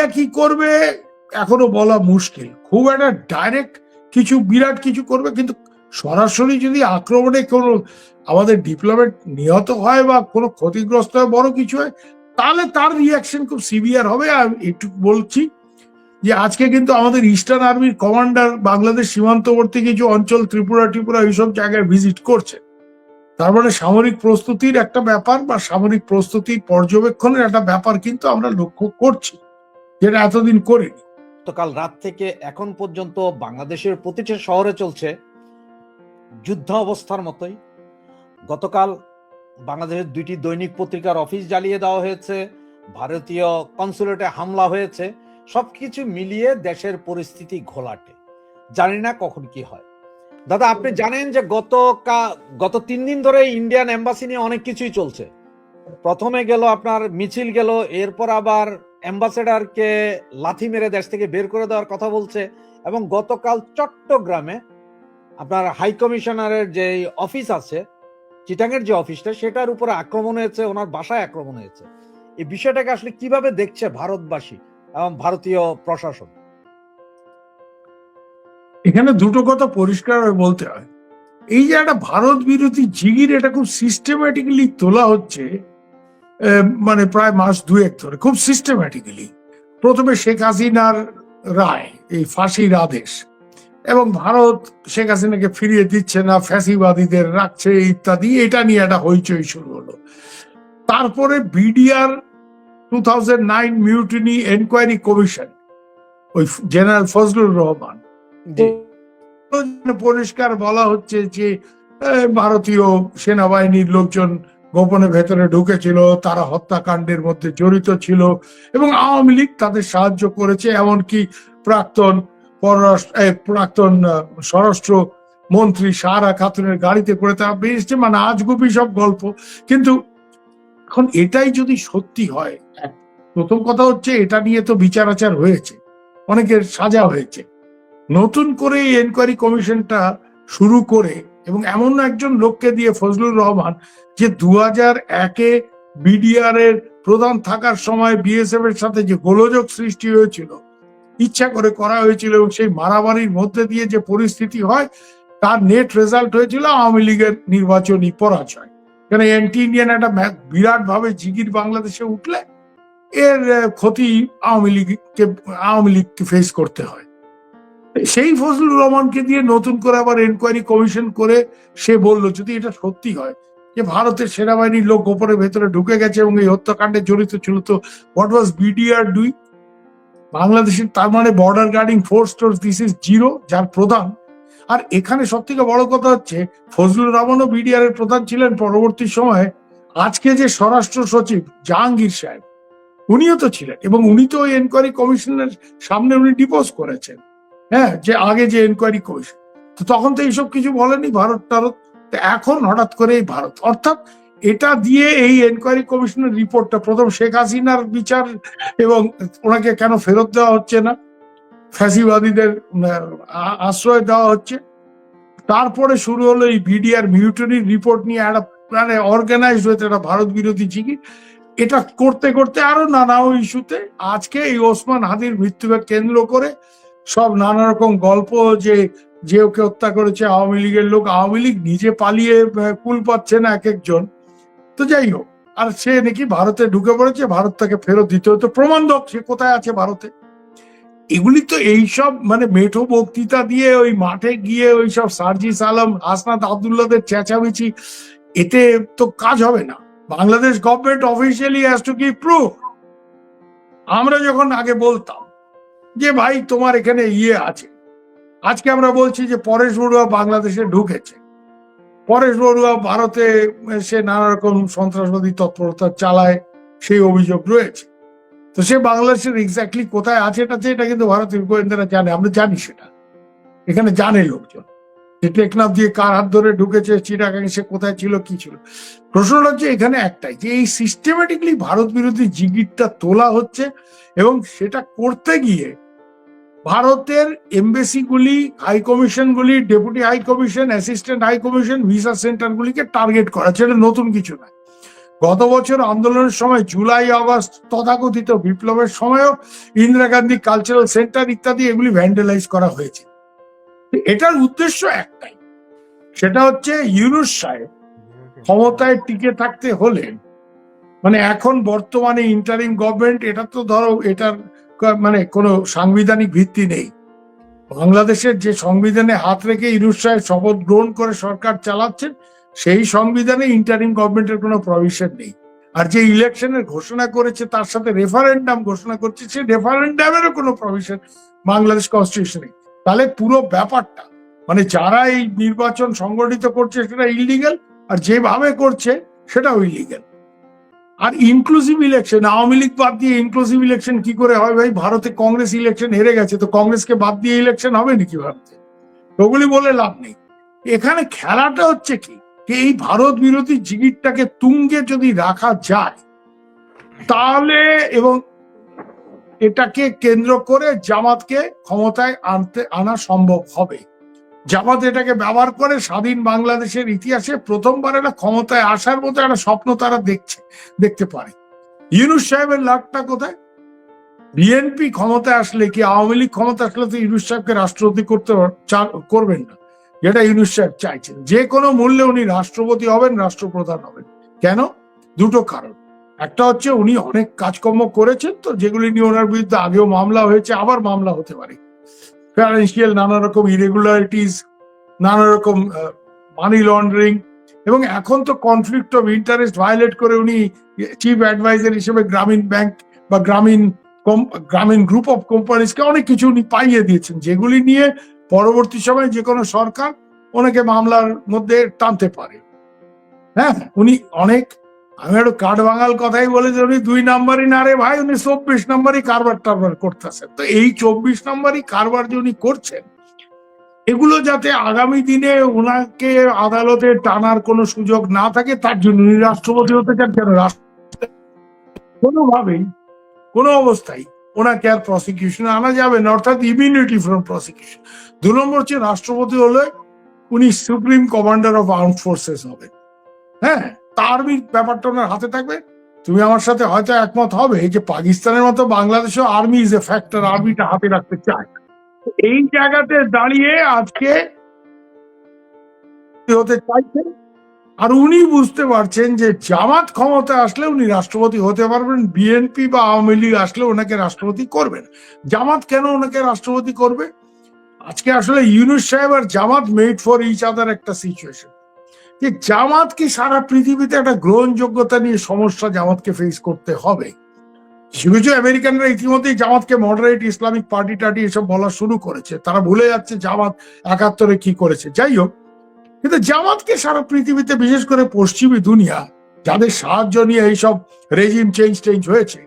India কি করবে এখনও বলা মুশকিল। খুব একটা ডাইরেক্ট কিছু, বিরাট কিছু করবে, কিন্তু সরাসরি যদি আক্রমণে কোনো আমাদের ডিপ্লোমেট নিহত হয় বা কোনো ক্ষতিগ্রস্ত হয়, বড় কিছু হয়, তাহলে তার রিয়াকশন খুব সিভিয়ার হবে। আর একটু বলছি যে আজকে কিন্তু আমাদের ইস্টার্ন আর্মির কমান্ডার বাংলাদেশ সীমান্তবর্তী কিছু অঞ্চল, ত্রিপুরা ত্রিপুরা এইসব জায়গায় ভিজিট করছে। তার মানে সামরিক প্রস্তুতির একটা ব্যাপার বা সামরিক প্রস্তুতির পর্যবেক্ষণের একটা ব্যাপার কিন্তু আমরা লক্ষ্য করছি। যেটা এতদিন করিনি। গতকাল রাত থেকে এখন পর্যন্ত বাংলাদেশের প্রতিটি শহরে চলছে যুদ্ধ অবস্থার মতোই। গতকাল বাংলাদেশের দুইটি দৈনিক পত্রিকার অফিস জ্বালিয়ে দেওয়া হয়েছে, ভারতীয় কনসুলেটে হামলা হয়েছে, সবকিছু মিলিয়ে দেশের পরিস্থিতি ঘোলাটে। জানি না কখন কি হয়। দাদা, আপনি জানেন যে গত গত তিন দিন ধরে ইন্ডিয়ান এম্বাসি নিয়ে অনেক কিছুই চলছে। প্রথমে গেল আপনার মিছিল গেল, এরপর আবার অ্যাম্বাসেডারকে লাথি মেরে দেশ থেকে বের করে দেওয়ার কথা বলছে এবং গতকাল চট্টগ্রামে আপনার হাই কমিশনারের যে অফিস আছে চিটাঙের যে অফিসটা, সেটার উপরে আক্রমণ হয়েছে, ওনার বাসায় আক্রমণ হয়েছে। এই বিষয়টাকে আসলে কীভাবে দেখছে ভারতবাসী এবং ভারতীয় প্রশাসন? এখানে দুটো কথা পরিষ্কার বলতে হয়। এই যে একটা ভারত বিরোধী জিগির এটা খুব সিস্টেম্যাটিক্যালি তোলা হচ্ছে মানে প্রায় মাস দুয়েক ধরে খুব সিস্টেম্যাটিক্যালি প্রথমে শেখ হাসিনার রায় এই ফাঁসির আদেশ এবং ভারত শেখ হাসিনাকে ফিরিয়ে দিচ্ছে না ফ্যাসিবাদীদের রাখছে ইত্যাদি এটা নিয়ে একটা হইচই শুরু হলো। তারপরে BDR two thousand nine mutiny enquiry commission ওই জেনারেল ফজলুর রহমান পরিষ্কার বলা হচ্ছে যে ভারতীয় সেনাবাহিনীর লোকজন গোপনে ভেতরে ঢুকেছিল, তারা হত্যাকাণ্ডের মধ্যে জড়িত ছিল এবং আওয়ামী লীগ তাদের সাহায্য করেছে, এমনকি প্রাক্তন পররাষ্ট্র প্রাক্তন স্বরাষ্ট্র মন্ত্রী সারা খাতুনের গাড়িতে করে তারা বেরিয়েছে। মানে আজগুবি সব গল্প। কিন্তু এখন এটাই যদি সত্যি হয় প্রথম কথা হচ্ছে এটা নিয়ে তো বিচার আচার হয়েছে, অনেকের সাজা হয়েছে। নতুন করে এই এনকোয়ারি কমিশনটা শুরু করে এবং এমন একজন লোককে দিয়ে ফজলুর রহমান যে দু হাজার একে বিডিআর এর প্রধান থাকার সময় বিএসএফ এর সাথে যে গোলযোগ সৃষ্টি হয়েছিল, ইচ্ছা করে করা হয়েছিল এবং সেই মারামারির মধ্যে দিয়ে যে পরিস্থিতি হয়, তার নেট রেজাল্ট হয়েছিল আওয়ামী লীগের নির্বাচনী পরাজয়। কেন অ্যান্টি ইন্ডিয়ান একটা বিরাট ভাবে জিগির বাংলাদেশে উঠলে, এর ক্ষতি আওয়ামী লীগকে আওয়ামী লীগকে ফেস করতে হয়। সেই ফজলুর রহমানকে দিয়ে নতুন করে আবার এনকোয়ারি কমিশন করে সে বলল, যদি এটা সত্যি হয় যে ভারতের সেনাবাহিনীর লোক গোপনে ভেতরে ঢুকে গেছে এবং এই হত্যাকাণ্ডে জড়িত ছিল, তো হোয়াট ওয়াজ বিডিআর দুই বাংলাদেশের তার মানে বর্ডার গার্ডিং ফোর্স টোর্স দিস ইজ জিরো যার প্রধান। আর এখানে সব থেকে বড় কথা হচ্ছে, ফজলুর রহমানও বিডিআর এর প্রধান ছিলেন পরবর্তী সময়ে। আজকে যে স্বরাষ্ট্র সচিব জাহাঙ্গীর সাহেব, উনিও তো ছিলেন এবং উনি তো ওই এনকোয়ারি কমিশনের সামনে উনি ডিপোজ করেছেন। হ্যাঁ যে আগে যে এনকোয়ারি কমিশন তো তখন তো এইসব কিছু বলেনি ভারত টারত। এখন হঠাৎ করে এই ভারত। অর্থাৎ এটা দিয়ে এই এনকোয়ারি কমিশনের রিপোর্টটা প্রথম শেখ হাসিনার বিচার এবং ওনাকে কেন ফেরত দেওয়া হচ্ছে না? ফ্যাসিবাদীদের আশ্রয় দেওয়া হচ্ছে। তারপরে শুরু হলো এই বিডিআর মিউটনির রিপোর্ট নিয়ে একটা মানে অর্গানাইজড হয়েছে একটা ভারত বিরোধী জিগি। এটা করতে করতে আরও নানা ইস্যুতে আজকে এই ওসমান হাদির মৃত্যুকে কেন্দ্র করে সব নানা রকম গল্প যে যে ওকে হত্যা করেছে আওয়ামী লীগের লোক, আওয়ামী লীগ নিজে পালিয়ে কুল পাচ্ছে না এক একজন। তো যাই হোক, আর সে নাকি ভারতে ঢুকে পড়েছে, ভারত তাকে ফেরত দিতে হতো। প্রমাণ দক সে কোথায় আছে ভারতে? এগুলি তো এইসব মানে মেঠো বক্তৃতা দিয়ে ওই মাঠে গিয়ে ওই সব সার্জিস আলম, হাসনাত আবদুল্লাদের চেঁচামেচি, এতে তো কাজ হবে না। Bangladesh government officially has to give proof আমরা যখন আগে বলতাম যে ভাই, তোমার এখানে ইয়ে আছে। আজকে আমরা বলছি যে পরেশ বড়ুয়া বাংলাদেশে ঢুকেছে। পরেশ বড়ুয়া ভারতে সে নানা রকম সন্ত্রাসবাদী তৎপরতা চালায়, সেই অভিযোগ রয়েছে। তো সে বাংলাদেশের এক্স্যাক্টলি কোথায় আছে এটা এটা কিন্তু ভারতীয় গোয়েন্দারা জানে, আমরা জানি সেটা। এখানে জানে লোকজন। যে টেকনাফ দিয়ে কার হাত ধরে ঢুকেছে, চিটাগাং সে কোথায় ছিল, কি ছিল। প্রশ্নটা হচ্ছে এখানে একটাই, যে এই সিস্টেমেটিকলি ভারত বিরোধী জিগিরটা তোলা হচ্ছে এবং সেটা করতে গিয়ে ভারতের এমবেসিগুলি high কমিশনগুলি deputy high commission assistant high commission visa সেন্টারগুলিকে target করা, সেটা নতুন কিছু না গত বছর আন্দোলনের সময়, জুলাই, আগস্ট, তথাকথিত বিপ্লবের সময়ও ইন্দিরা গান্ধী কালচারাল সেন্টার ইত্যাদি এগুলি ভ্যান্ডালাইজ করা হয়েছে। এটার উদ্দেশ্য একটাই, সেটা হচ্ছে ইউনুস সাহেব ক্ষমতায় টিকে থাকতে হলে মানে এখন বর্তমানে ইন্টারিম গভর্নমেন্ট এটা তো ধরো, এটার মানে কোনো সাংবিধানিক ভিত্তি নেই। বাংলাদেশের যে সংবিধানে হাত রেখে সাহেব শপথ গ্রহণ করে সরকার চালাচ্ছেন, সেই সংবিধানে ইন্টারিম গভর্নমেন্টের কোনো প্রভিশন নেই। আর যে ইলেকশনের ঘোষণা করেছে, তার সাথে রেফারেন্ডাম ঘোষণা করছে, সেই রেফারেন্ডামেরও কোনো প্রভিশন বাংলাদেশ কনস্টিটিউশনে তাহলে পুরো ব্যাপারটা মানে যারা এই নির্বাচন সংগঠিত করছে, সেটা ইলিগেল আর যেভাবে করছে, সেটাও ইলিগাল আর ইনক্লুসিভ ইলেকশন আওয়ামী লীগ বাদ দিয়ে ইনক্লুসিভ ইলেকশন কি করে হয় ভাই? ভারতে কংগ্রেস ইলেকশন হেরে গেছে, তো কংগ্রেসকে বাদ দিয়ে ইলেকশন হবে নাকি ভারতে? ওগুলি বলে লাভ নেই। এখানে খেলাটা হচ্ছে কি? এই ভারত বিরোধী জিগিরটাকে তুঙ্গে যদি রাখা যায়, তাহলে এবং এটাকে কেন্দ্র করে জামাতকে ক্ষমতায় আনতে আনা সম্ভব হবে। জামাত এটাকে ব্যবহার করে স্বাধীন বাংলাদেশের ইতিহাসে প্রথমবার একটা ক্ষমতায় আসার মতো একটা স্বপ্ন তারা দেখছে, দেখতে পারে। ইউনুস সাহেবের লাভটা কোথায়? বিএনপি ক্ষমতায় আসলে কি আওয়ামী লীগ ক্ষমতা আসলে তো ইউনুস সাহেবকে রাষ্ট্রপতি করতে করবেন না। যেটা ইউনুস সাহেব চাইছেন। যে কোনো মূল্যে উনি রাষ্ট্রপতি হবেন, রাষ্ট্রপ্রধান হবেন। কেন? দুটো কারণ। একটা হচ্ছে উনি অনেক কাজকর্ম করেছেন তো, যেগুলি নিয়ে ওনার বিরুদ্ধে আগেও মামলা হয়েছে, আবার মামলা হতে পারে। ফিনান্সিয়াল নানা রকম ইরেগুলারিটিস নানা রকম মানি লন্ডারিং এবং এখন তো কনফ্লিক্ট অফ ইন্টারেস্ট ভায়োলেট করে উনি চিফ অ্যাডভাইজার হিসেবে গ্রামীণ ব্যাংক বা গ্রামীণ গ্রামীণ গ্রুপ অফ কোম্পানিজকে অনেক কিছু উনি পাইয়ে দিয়েছেন। যেগুলি নিয়ে পরবর্তী সময়ে যে কোনো সরকার ওনাকে মামলার মধ্যে টানতে পারে। হ্যাঁ উনি অনেক আমি একটু কাঠ বাঙাল কথাই বলে যে উনি দুই নাম্বারই না রে ভাই, উনি চব্বিশ নাম্বারই কারবার টারবার করতেছেন। তো এই চব্বিশ নাম্বারই কারবার যে উনি করছেন, এগুলো যাতে আগামী দিনে ওনাকে আদালতে টানার কোনো সুযোগ না থাকে, তার জন্য উনি রাষ্ট্রপতি হতে চান কেন? রাষ্ট্র কোনোভাবেই, কোনো অবস্থায় ওনাকে আর প্রসিকিউশন আনা যাবে না, অর্থাৎ ইমিউনিটি ফ্রম প্রসিকিউশন দু নম্বর হচ্ছে রাষ্ট্রপতি হলে উনি supreme commander of arm forces হবেন হ্যাঁ? তার ব্যাপারটা ওনার হাতে থাকবে। তুমি আমার সাথে হয়তো একমত হবে যে পাকিস্তানের মতো বাংলাদেশও আর্মি ইজ এ ফ্যাক্টর আর্মিটা হাতে রাখতে চায়। এই জায়গাতে দাঁড়িয়ে আজকে হতে চাইছেন, আর উনি বুঝতে পারছেন যে জামাত ক্ষমতা আসলে উনি রাষ্ট্রপতি হতে পারবেন বিএনপি বা আওয়ামী লীগ আসলে ওনাকে রাষ্ট্রপতি করবেন। জামাত কেন ওনাকে রাষ্ট্রপতি করবে? আজকে আসলে ইউনুস সাহেব আর Jamaat made for each other একটা সিচুয়েশন যে জামাত কি সারা পৃথিবীতে একটা গ্রহণযোগ্যতা নিয়ে সমস্যা জামাতকে ফেস করতে হবে। কিছু আমেরিকানরা ইতিমধ্যেই জামাতকে মডারেট ইসলামিক পার্টি টার্টি এসব বলা শুরু করেছে। তারা ভুলে যাচ্ছে জামাত একাত্তরে কি করেছে। যাই হোক, কিন্তু জামাতকে সারা পৃথিবীতে বিশেষ করে পশ্চিমী দুনিয়া, যাদের সাহায্য নিয়ে এইসব রেজিম চেঞ্জ টেঞ্জ হয়েছে,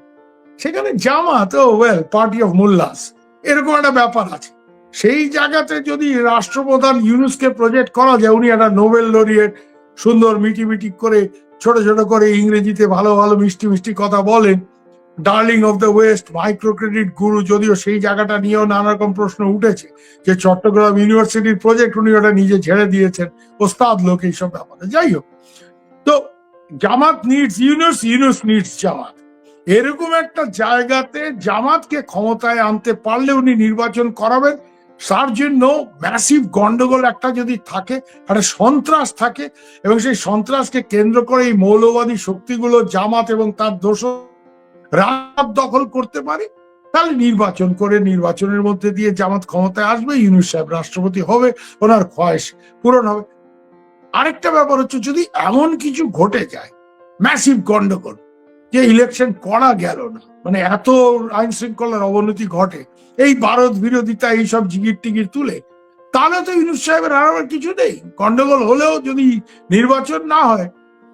সেখানে জামাত ও ওয়েল পার্টি অফ মোল্লাস এরকম একটা ব্যাপার আছে। সেই জায়গাতে যদি রাষ্ট্রপ্রধান ইউনুসকে প্রজেক্ট করা যায়, উনি একটা নোবেল লরিয়েট সুন্দর মিটি মিটি করে, ছোট ছোট করে ইংরেজিতে ভালো ভালো মিষ্টি মিষ্টি কথা বলেন। Darling of the west micro credit guru যদিও সেই জায়গাটা নিয়েও নানা রকম প্রশ্ন উঠেছে যে চট্টগ্রাম ইউনিভার্সিটির প্রজেক্ট উনি ওটা নিজে ঝেড়ে দিয়েছেন। ওস্তাদ লোক এইসব ব্যাপারে। যাই হোক, তো জামাত নিডস ইউনুস ইউনুস নিডস জামাত। এরকম একটা জায়গাতে জামাতকে ক্ষমতায় আনতে পারলে উনি নির্বাচন করাবেন। তার জন্য ম্যাসিভ গন্ডগোল একটা যদি থাকে, একটা সন্ত্রাস থাকে, এবং সেই সন্ত্রাসকে কেন্দ্র করে এই মৌলবাদী শক্তিগুলো জামাত এবং তার দোষ রাত দখল করতে পারে, তাহলে নির্বাচন করে নির্বাচনের মধ্যে দিয়ে জামাত ক্ষমতায় আসবে, ইউনুস সাহেব রাষ্ট্রপতি হবে, ওনার খয়েস পূরণ হবে। আরেকটা ব্যাপার হচ্ছে যদি এমন কিছু ঘটে যায় ম্যাসিভ গন্ডগোল যে ইলেকশন করা গেল না। মানে এত আইন শৃঙ্খলার অবনতি ঘটে, এই ভারত বিরোধিতা, এইসব জিগির টিগির তুলে, তাহলে তো ইউনুস সাহেবের আর কিছু নেই। গন্ডগোল হলেও যদি নির্বাচন না হয়,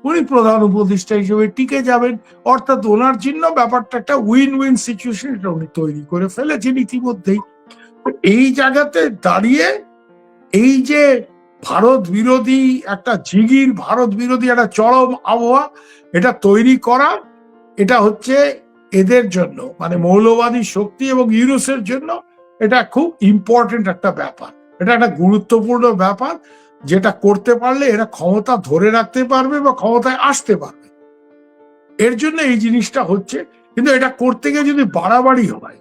উনি প্রধান উপদেষ্টা হিসেবে টিকে যাবেন। অর্থাৎ ওনার জন্য ব্যাপারটা একটা উইন উইন সিচুয়েশন এটা উনি তৈরি করে ফেলেছেন ইতিমধ্যেই। এই জায়গাতে দাঁড়িয়ে এই যে ভারত বিরোধী একটা জিগির, ভারত বিরোধী একটা চরম আবহাওয়া, এটা তৈরি করা এটা হচ্ছে এদের জন্য মানে মৌলবাদী শক্তি এবং ইউরোসের জন্য এটা খুব ইম্পর্টেন্ট একটা ব্যাপার। এটা একটা গুরুত্বপূর্ণ ব্যাপার, যেটা করতে পারলে এরা ক্ষমতা ধরে রাখতে পারবে বা ক্ষমতায় আসতে পারবে। এর জন্য এই জিনিসটা হচ্ছে, কিন্তু এটা করতে গিয়ে যদি বাড়াবাড়ি হয়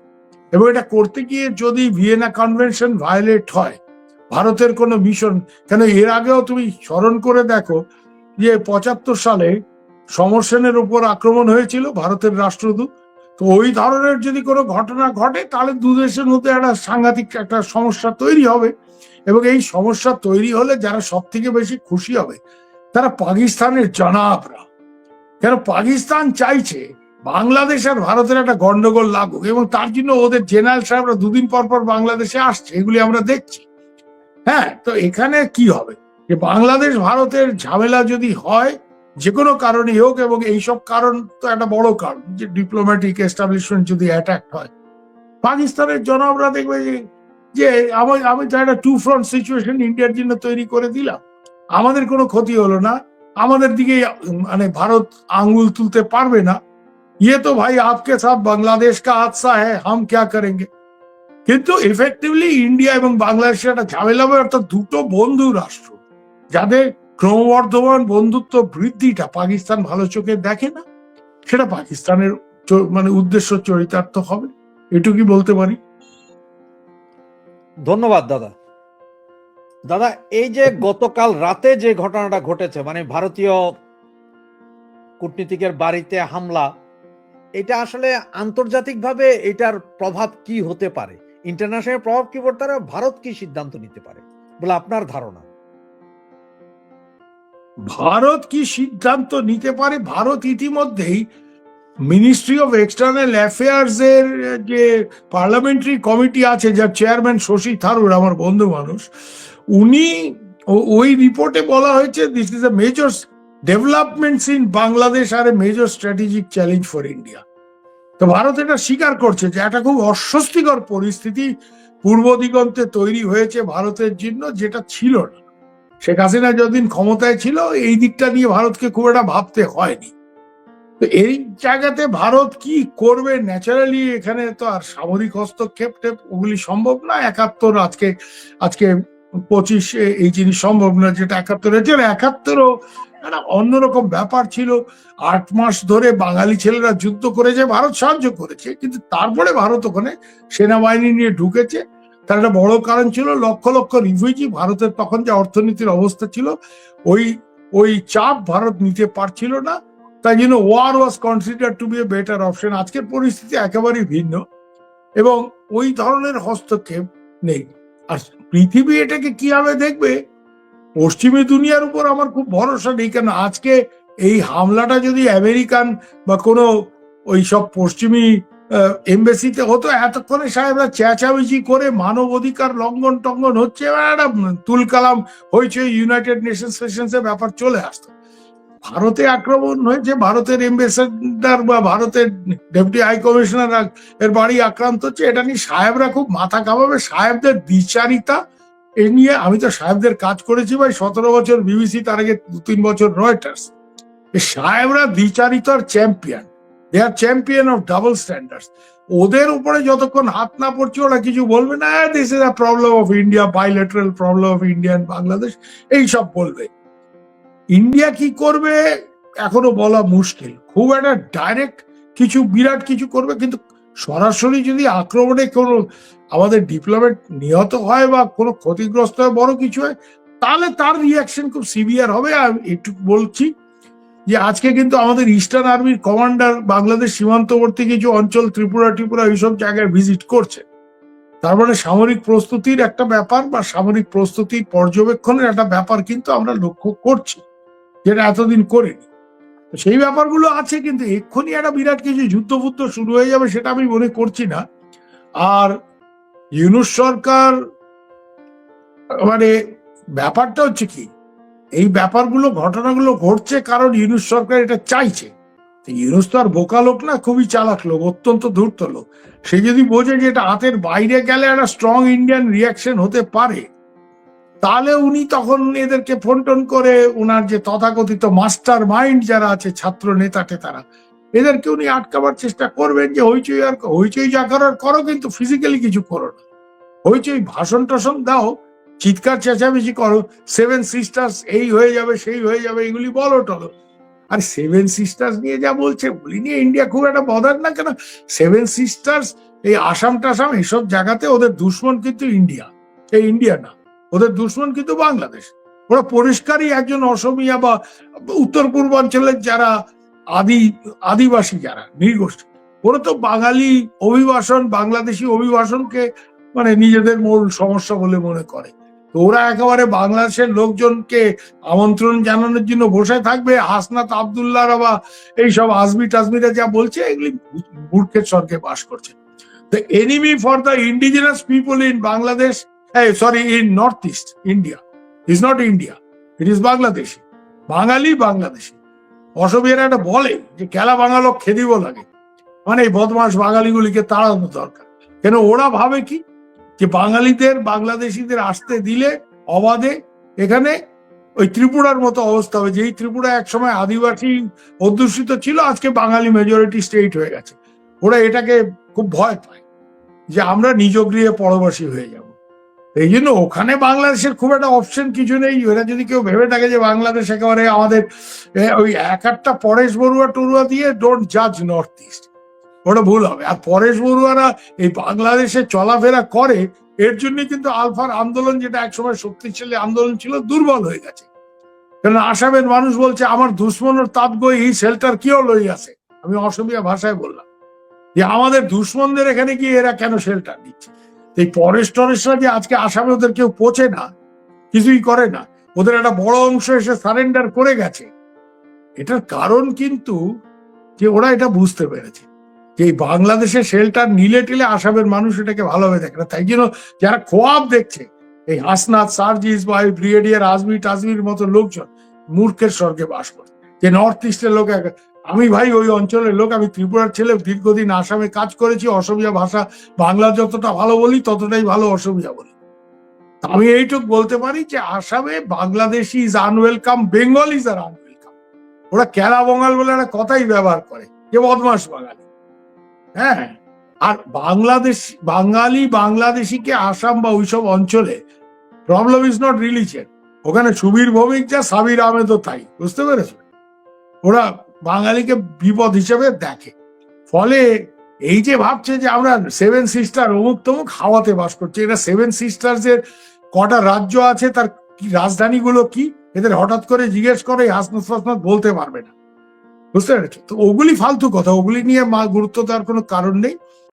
এবং এটা করতে গিয়ে যদি ভিয়েনা কনভেনশন ভায়োলেট হয়, ভারতের কোনো মিশন কেন এর আগেও তুমি স্মরণ করে দেখো যে পঁচাত্তর সালে সমরসেনের উপর আক্রমণ হয়েছিল ভারতের রাষ্ট্রদূত। তো ওই ধরনের যদি কোনো ঘটনা ঘটে, তাহলে দু দেশের মধ্যে একটা সাংঘাতিক একটা সমস্যা তৈরি হবে। এবং এই সমস্যা তৈরি হলে যারা সব থেকে বেশি খুশি হবে, তারা পাকিস্তানের জনাবরা। কেন পাকিস্তান চাইছে বাংলাদেশ আর ভারতের একটা গন্ডগোল লাগুক, এবং তার জন্য ওদের জেনারেল সাহেবরা দুদিন পর পর বাংলাদেশে আসছে, এগুলি আমরা দেখছি। হ্যাঁ তো এখানে কি হবে? যে বাংলাদেশ ভারতের ঝামেলা যদি হয় যে কোনো কারণে হোক এবং এইসব কারণ তো একটা বড় কারণ, যে ডিপ্লোম্যাটিক এস্টাবলিশমেন্ট যদি অ্যাটাক হয়। পাকিস্তানের জনগণরা দেখবে যে যে আমি আমি তো একটা টু ফ্রন্ট সিচুয়েশন ইন্ডিয়ার জন্য তৈরি করে দিলাম। আমাদের কোনো ক্ষতি হলো না। আমাদের দিকে মানে ভারত আঙ্গুল তুলতে পারবে না। ইয়ে তো ভাই আপকে সাথ, বাংলাদেশ কা হাদসা হ্যাঁ হাম ক্যা করেঙ্গে? কিন্তু এফেক্টিভলি ইন্ডিয়া এবং বাংলাদেশের একটা ঝামেলা হবে, অর্থাৎ দুটো বন্ধু রাষ্ট্র, যাদের ক্রমবর্ধমান বন্ধুত্ব বৃদ্ধিটা পাকিস্তান ভালো চোখে দেখে না, সেটা পাকিস্তানের মানে উদ্দেশ্য চরিতার্থ হবে, এটুকুই বলতে পারি। ধন্যবাদ, দাদা। দাদা, এই যে গতকাল রাতে যে ঘটনাটা ঘটেছে মানে ভারতীয় কূটনীতিকের বাড়িতে হামলা, এটা আসলে আন্তর্জাতিকভাবে এটার প্রভাব কি হতে পারে? ইন্টারন্যাশনাল প্রভাব কি পড়তে পারে? ভারত কি সিদ্ধান্ত নিতে পারে? বলে আপনার ধারণা? ভারত কি সিদ্ধান্ত নিতে পারে? ভারত ইতিমধ্যেই মিনিস্ট্রি অফ এক্সটার্নাল অ্যাফেয়ার্স এর যে পার্লামেন্টারি কমিটি আছে, যার চেয়ারম্যান শশী থারুর, আমার বন্ধু মানুষ, উনি ওই রিপোর্টে বলা হয়েছে this is a major developments in Bangladesh R a major strategic challenge for India তো ভারত এটা স্বীকার করছে যে একটা খুব অস্বস্তিকর পরিস্থিতি পূর্ব দিগন্তে তৈরি হয়েছে ভারতের জন্য, যেটা ছিল না। শেখ হাসিনা যতদিন ক্ষমতায় ছিল, এই দিকটা নিয়ে ভারতকে খুব একটা ভাবতে হয়নি। তো এই জায়গাতে ভারত কি করবে? ন্যাচারালি এখানে তো আর সামরিক হস্তক্ষেপ টেপ ওগুলি সম্ভব না। একাত্তর আজকে আজকে পঁচিশ এই জিনিস সম্ভব না যেটা একাত্তর হয়েছে। একাত্তরও একটা অন্যরকম ব্যাপার ছিল। আট মাস ধরে বাঙালি ছেলেরা যুদ্ধ করেছে, ভারত সাহায্য করেছে। কিন্তু তারপরে ভারত ওখানে সেনাবাহিনী নিয়ে ঢুকেছে। তার একটা বড় কারণ ছিল, লক্ষ লক্ষ রিফিউজি ভারতের তখন যে অর্থনীতির অবস্থা ছিল, ওই ওই চাপ ভারত নিতে পারছিল না। তাই জন্য war was consider to be a better option আজকের পরিস্থিতি একেবারেই ভিন্ন। এবং ওই ধরনের হস্তক্ষেপ নেই। আর পৃথিবী এটাকে কীভাবে দেখবে? পশ্চিমী দুনিয়ার উপর আমার খুব ভরসা নেই। কেন? আজকে এই হামলাটা যদি আমেরিকান বা কোনো ওই সব পশ্চিমী এমবেসিতে হতো, এতক্ষণে সাহেবরা চেঁচামেচি করে মানব অধিকার লঙ্ঘন টঙ্ঘন হচ্ছে একটা তুলকালাম হয়েছে ইউনাইটেড নেশনস ফেশনসের ব্যাপার চলে আসতো ভারতে আক্রমণ হয়েছে, ভারতের এম্বাসেডার বা ভারতের ডেপুটি হাই কমিশনার এর বাড়ি আক্রান্ত হচ্ছে, এটা নিয়ে সাহেবরা খুব মাথা কামাবে সাহেবদের দ্বিচারিতা এ নিয়ে আমি তো সাহেবদের কাজ করেছি ভাই, সতেরো বছর বিবিসি তার আগে দু তিন বছর রয়টার্স সাহেবরা দ্বিচারিতার champion they are champion of double standard ওদের উপরে যতক্ষণ হাত না পড়ছে, ওরা কিছু বলবে না this is a problem of India bilateral problem of India Bangladesh এইসব বলবে। ইন্ডিয়া কি করবে, এখনও বলা মুশকিল। খুব একটা ডাইরেক্ট কিছু, বিরাট কিছু করবে, কিন্তু সরাসরি যদি আক্রমণে কোনো আমাদের ডিপ্লোমেট নিহত হয় বা কোনো ক্ষতিগ্রস্ত হয়, বড় কিছু হয়, তাহলে তার রিয়াকশন খুব সিভিয়ার হবে। আর একটু বলছি যে আজকে কিন্তু আমাদের ইস্টার্ন আর্মির কমান্ডার বাংলাদেশ সীমান্তবর্তী কিছু অঞ্চল, ত্রিপুরা ত্রিপুরা এইসব জায়গায় ভিজিট করছে। তার মানে সামরিক প্রস্তুতির একটা ব্যাপার বা সামরিক প্রস্তুতির পর্যবেক্ষণের একটা ব্যাপার কিন্তু আমরা লক্ষ্য করছি, যেটা এতদিন করিনি। সেই ব্যাপারগুলো আছে, কিন্তু এক্ষুনি একটা বিরাট কিছু যুদ্ধ ফুদ্ধ শুরু হয়ে যাবে সেটা আমি মনে করছি না। আর ইউনুস সরকার মানে ব্যাপারটা হচ্ছে কি এই ব্যাপারগুলো, ঘটনাগুলো ঘটছে কারণ ইউনুস সরকার এটা চাইছে। ইউনুস তো আর বোকা লোক না, খুবই চালাক লোক, অত্যন্ত ধূর্ত লোক। সে যদি বোঝে যে এটা হাতের বাইরে গেলে একটা স্ট্রং ইন্ডিয়ান রিয়াকশন হতে পারে, তাহলে উনি তখন এদেরকে ফোন টোন করে ওনার যে তথাকথিত মাস্টার মাইন্ড যারা আছে, ছাত্র নেতা টেতারা, এদেরকে উনি আটকাবার চেষ্টা করবেন যে হইচই আর হইচই যা করার করো, কিন্তু ফিজিক্যালি কিছু করো না। হইচই ভাষণ টাষণ দাও চিৎকার চেঁচামেচি করো সেভেন সিস্টার্স এই হয়ে যাবে, সেই হয়ে যাবে, এগুলি বলো টলো। আর সেভেন সিস্টার্স নিয়ে যা বলছে, বলি নিয়ে ইন্ডিয়া খুব একটা বদার না কেন? সেভেন সিস্টার্স এই আসাম টাসাম, এসব জায়গাতে ওদের দুশ্মন কিন্তু ইন্ডিয়া এই ইন্ডিয়া না, ওদের দুশ্মন কিন্তু বাংলাদেশ ওরা পরিষ্কারই একজন অসমিয়া বা উত্তর পূর্বাঞ্চলের যারা আদি, আদিবাসী যারা নৃগোষ্ঠী ওরা তো বাঙালি অভিবাসন, বাংলাদেশি অভিবাসনকে মানে নিজেদের মূল সমস্যা বলে মনে করে। ওরা একেবারে বাংলাদেশের লোকজনকে আমন্ত্রণ জানানোর জন্য বসে থাকবে। হাসনাত আবদুল্লাহরা বা এইসব আজমি টাজমিরা যা বলছে, এগুলি মূর্খের স্বর্গে বাস করছে। Enemy for the indigenous people in Bangladesh sorry in north east India is not India it is Bangladesh Bangali Bangladeshi. অসমিয়ারা একটা বলে যে খেলা বাঙালো খেদিব লাগে। মানে এই বদমাস বাঙালিগুলিকে তাড়ানো দরকার। কেন ওরা ভাবে কি? যে বাঙালিদের, বাংলাদেশিদের আসতে দিলে অবাধে এখানে ওই ত্রিপুরার মতো অবস্থা হবে। যেই ত্রিপুরা একসময় আদিবাসী অধ্যুষিত ছিল, আজকে বাঙালি মেজরিটি স্টেট হয়ে গেছে। ওরা এটাকে খুব ভয় পায় যে আমরা নিজ গৃহে পরবাসী হয়ে যাব। এই জন্য ওখানে বাংলাদেশের খুব একটা অপশন কিছু নেই। ওরা যদি কেউ ভেবে থাকে যে বাংলাদেশ একেবারে আমাদের ওই এক একটা পরেশ বড়ুয়া টরুয়া দিয়ে ডোন্ট জাজ নর্থ ইস্ট ওটা ভুল হবে। আর পরেশ বড়ুয়ারা এই বাংলাদেশে চলাফেরা করে, এর জন্য কিন্তু আলফার আন্দোলন যেটা একসময় শক্তিশালী আন্দোলন ছিল, দুর্বল হয়ে গেছে। কারণ আসামের মানুষ বলছে, আমার দুশ্মনের তাপ গই এই শেল্টার কিও লই আছে? আমি অসমীয়া ভাষায় বললাম। যে আমাদের দুশ্মনদের এখানে গিয়ে এরা কেন শেল্টার দিচ্ছে? তো এই পরেশ টরেশরা যে আজকে আসামে ওদের কেউ পচে না, কিছুই করে না, ওদের একটা বড় অংশ এসে সারেন্ডার করে গেছে। এটার কারণ কিন্তু যে ওরা এটা বুঝতে পেরেছে। যে এই বাংলাদেশের শেল্টার নিলে টিলে আসামের মানুষ এটাকে ভালোভাবে দেখে না। তাই জন্য যারা খোয়াব দেখছে, এই হাসনাথ সার্জিস বা এই ব্রিগেডিয়ার আজমি টাজমির মতো লোকজন মূর্খের স্বর্গে বাস করে। যে নর্থ ইস্টের লোক আমি ভাই, ওই অঞ্চলের লোক, আমি ত্রিপুরার ছেলে, দীর্ঘদিন আসামে কাজ করেছি অসমীয়া ভাষা, বাংলা যতটা ভালো বলি, ততটাই ভালো অসমীয়া বলি। আমি এইটুক বলতে পারি যে আসামে Bangladeshi is unwelcome Bengal is are unwelcome ওরা কেলা বঙ্গাল বলে একটা কথাই ব্যবহার করে, যে বদমাস বাঙালি। হ্যাঁ আর বাংলাদেশ, বাঙালি বাংলাদেশিকে আসাম বা ওইসব অঞ্চলে প্রবলেম ইজ নট রিলিজিয়ন ওখানে সুবীর ভৌমিক যা, সাবির আহমেদও তাই, বুঝতে পেরেছ? ওরা বাঙালিকে বিপদ হিসেবে দেখে। ফলে এই যে ভাবছে যে আমরা সেভেন সিস্টার অমুক তমুক হাওয়াতে বাস করছি এটা সেভেন সিস্টার্স এর কটা রাজ্য আছে, তার রাজধানীগুলো কি? এদের হঠাৎ করে জিজ্ঞেস করে হাসনাত বলতে পারবে না। বুঝতে পেরেছ? তো ওগুলি ফালতু কথা ওগুলি নিয়ে মা গুরুত্ব দেওয়ার কোনো কারণ নেই।